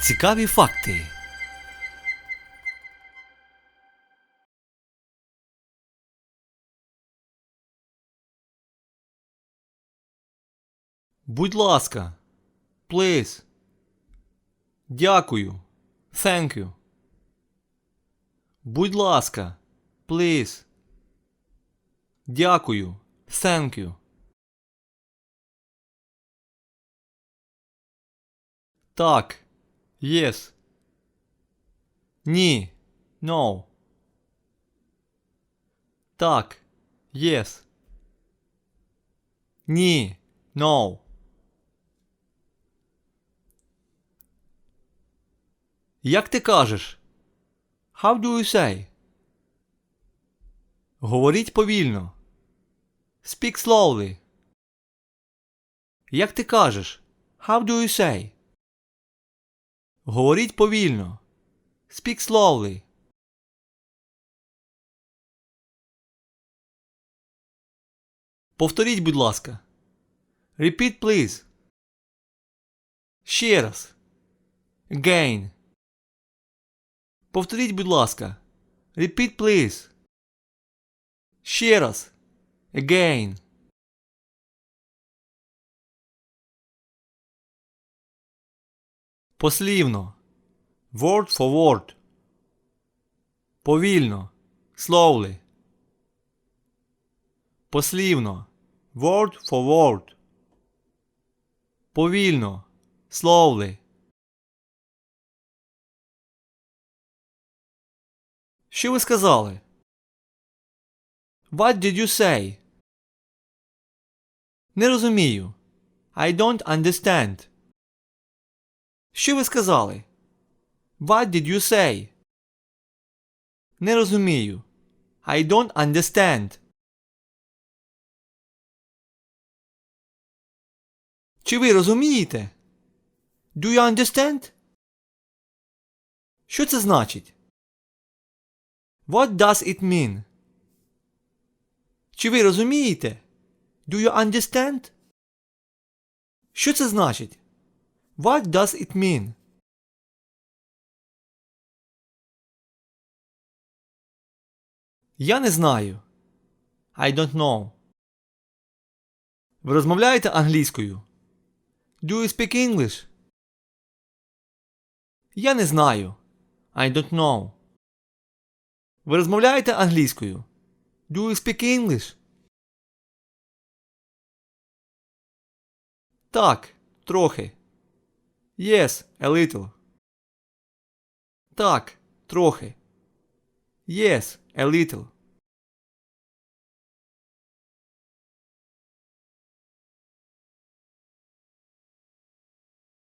Цікаві факти. Будь ласка. Please. Дякую. Thank you. Будь ласка. Please. Дякую. Thank you. Так. Yes. Ні. No. Так. Yes. Ні. No. Як ти кажеш? How do you say? Говоріть повільно. Speak slowly. Як ти кажеш? How do you say? Говоріть повільно. Speak slowly. Повторіть, будь ласка. Repeat, please. Ще раз. Again. Повторіть, будь ласка. Repeat, please. Ще раз. Again. Послівно. Word for word. Повільно. Slowly. Послівно. Word for word. Повільно. Slowly. Що ви сказали? What did you say? Не розумію. I don't understand. Що ви сказали? What did you say? Не розумію. I don't understand. Чи ви розумієте? Do you understand? Що це значить? What does it mean? Чи ви розумієте? Do you understand? Що це значить? What does it mean? Я не знаю. I don't know. Ви розмовляєте англійською? Do you speak English? Я не знаю. I don't know. Ви розмовляєте англійською? Do you speak English? Так, трохи. Yes, a little. Так, трохи. Yes, a little.